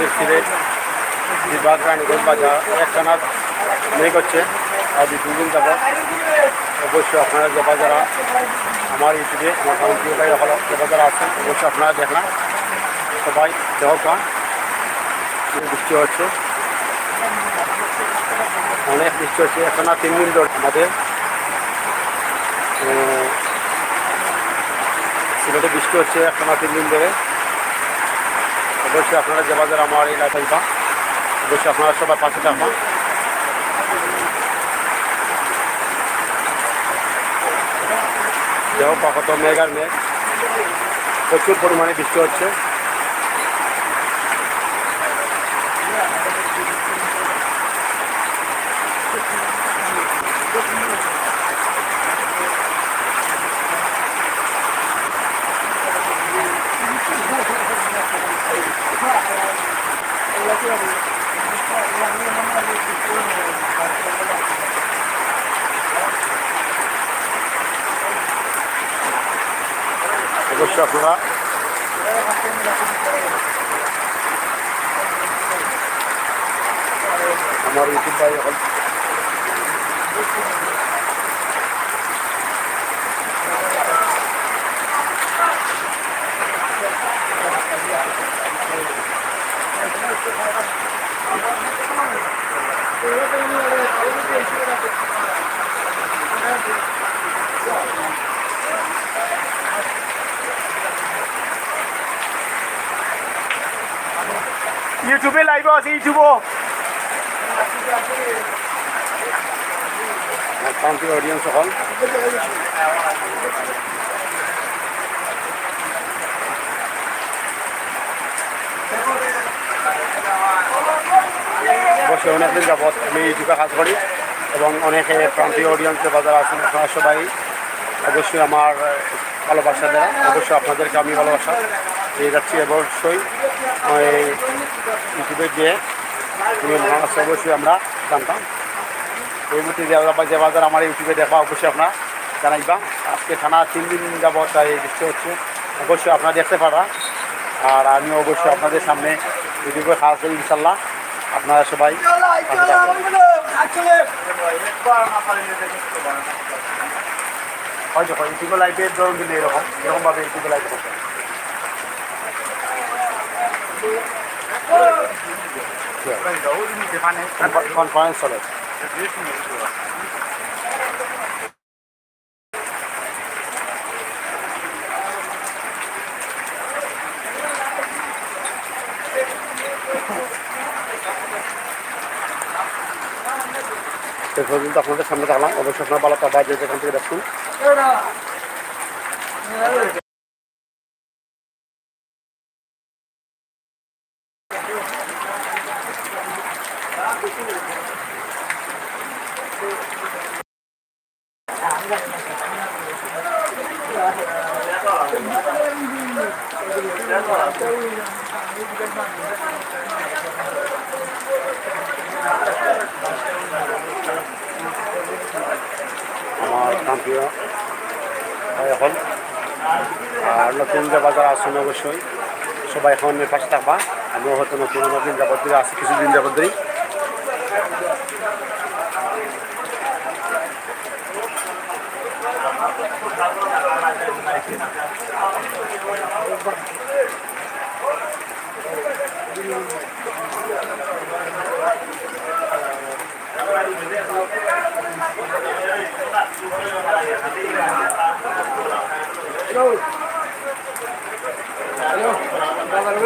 আমাদের সিলেট বিভাগ রানীগঞ্জ বাজার একটানা মেঘ হচ্ছে। আর দুদিন যাব অবশ্যই আপনারা যাবা যারা আমার ইউটিউবে আমার কাউন্টিও ভাই হলো যাবা যারা আছেন, অবশ্যই আপনারা দেখলাম সবাই দেহ পান বৃষ্টি হচ্ছে। অনেক বৃষ্টি হচ্ছে। একটানা তিন দিন ধরে আমাদের সিলেটে বৃষ্টি হচ্ছে একটানা তিন দিন ধরে। অবশ্যই আপনারা যে বাজার আমার এলাকায় বা, অবশ্যই আপনারা সবাই পাশে থাকবেন। দেহ কত মেঘ আর মেঘ। প্রচুর পরিমাণে বৃষ্টি হচ্ছে। অবশ্যই আপনারা আমার ইউটিউব ভাই এখন ইউটিউবে লাইভ আছে কাউন্টির অডিয়েন্স সকল। অবশ্যই অনেকদিন যাবৎ আমি ইউটিউবে কাজ করি এবং অনেকে প্রান্তীয় অডিয়েন্সের বাজার আছেন সবাই অবশ্যই আমার ভালোবাসা দেওয়া অবশ্যই আপনাদেরকে আমি ভালোবাসা। দিয়ে যাচ্ছি অবশ্যই। ইউটিউবে যে নিয়মকানুন আছে অবশ্যই আমরা জানতাম। এই মুহূর্তে যে যে বাজার আমার ইউটিউবে দেখা অবশ্যই আপনারা জানাইবা। আজকে খানা তিন দিন যাবৎ তাই বৃষ্টি হচ্ছে। অবশ্যই আপনারা দেখতে পারা। আর আমিও অবশ্যই আপনাদের সামনে ইউটিউবে খাওয়া করি ইনশাল্লাহ আপনারা সবাই। হয়তো হয় ইউটিউবে লাইভের ধরুন দিলে এরকম, এরকমভাবে ইউটিউবে লাইভ করতে আপনাদের সামনে থাকলাম। অবশ্যই আপনার ভালো পাবা যে যেখান থেকে দেখুন প্রান্তীয় এখন। আর নতুন যে বাজার আসুন অবশ্যই। সবাই এখন পাশে থাকবা। আমিও হয়তো নতুন নতুন যাবত ধরে আছি, কিছুদিন যাবত ধরেই। যে বাজার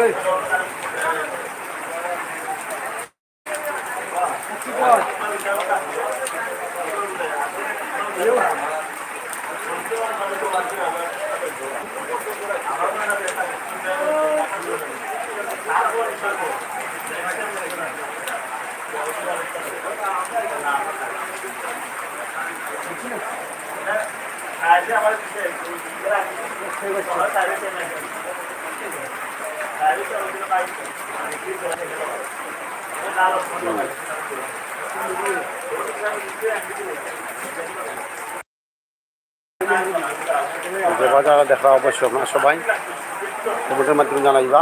দেখা অবশ্যই আপনারা সবাই। কমেন্টের মাধ্যমে জানাইবা।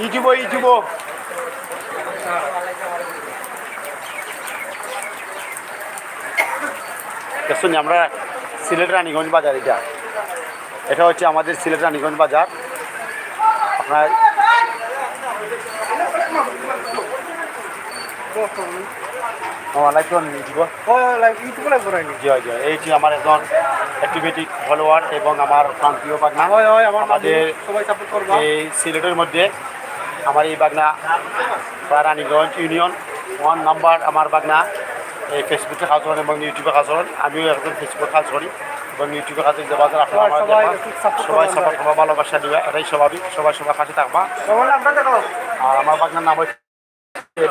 ইউটিউব ইউটিউব দেখুন আমরা সিলেট রানীগঞ্জ বাজার এটা। এটা হচ্ছে আমাদের সিলেট রানীগঞ্জ বাজার। আপনার এইটি আমার একজন অ্যাক্টিভিটি ফলোয়ার এবং আমার প্রান্তীয় আমাদের করবা। এই সিলেটের মধ্যে আমার এই বাগনা বা রানীগঞ্জ ইউনিয়ন ওয়ান নাম্বার আমার বাগনা এই ফেসবুকে কাজ করেন এবং ইউটিউবে কাজ করেন। আমিও একজন ফেসবুকে কাজ করি এবং ইউটিউবে কাজ যে বাজার আপনারা সবাই সাপোর্ট করবা। ভালোবাসা দিবা এটাই স্বাভাবিক। সবাই সবার কাছে থাকবা। আমরা আর আমার বাগনার নাম হচ্ছে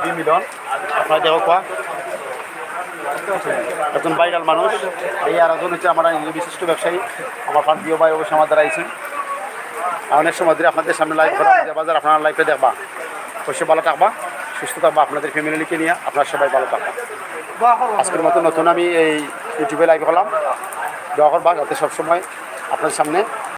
বি মিলন। আপনারা দেখো কোয়া। একজন ভাইরাল মানুষ। এই আর একজন হচ্ছে আমার বিশিষ্ট ব্যবসায়ী। আমার প্রান্তীয় ভাই অবশ্যই আমাদের আইছেন। আর অনেক সময় ধরে আপনাদের সামনে লাইফ বাজার আপনারা লাইভে দেখবা। অবশ্যই ভালো থাকবা, সুস্থ থাকবা, আপনাদের ফ্যামিলিকে নিয়ে আপনার সবাই ভালো থাকবা। আজকের মতো নতুন আমি এই ইউটিউবে লাইভ হলাম। দোয়া করবা যাতে সবসময় আপনার সামনে